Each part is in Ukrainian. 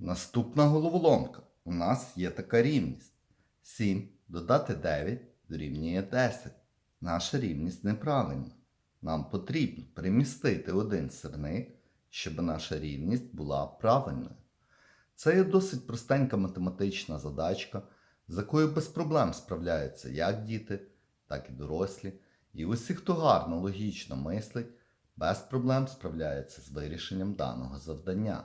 Наступна головоломка. У нас є така рівність. 7 додати 9 дорівнює 10. Наша рівність неправильна. Нам потрібно перемістити один сирник, щоб наша рівність була правильною. Це є досить простенька математична задачка, з якою без проблем справляються як діти, так і дорослі. І усі, хто гарно логічно мислить, без проблем справляється з вирішенням даного завдання.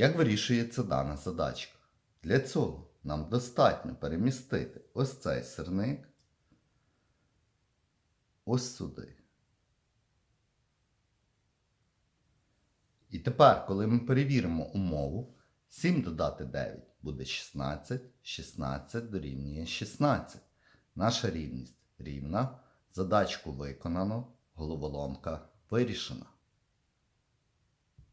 Як вирішується дана задачка? Для цього нам достатньо перемістити ось цей сирник ось сюди. І тепер, коли ми перевіримо умову, 7 додати 9 буде 16, 16 дорівнює 16. Наша рівність рівна. Задачку виконано, головоломка вирішена.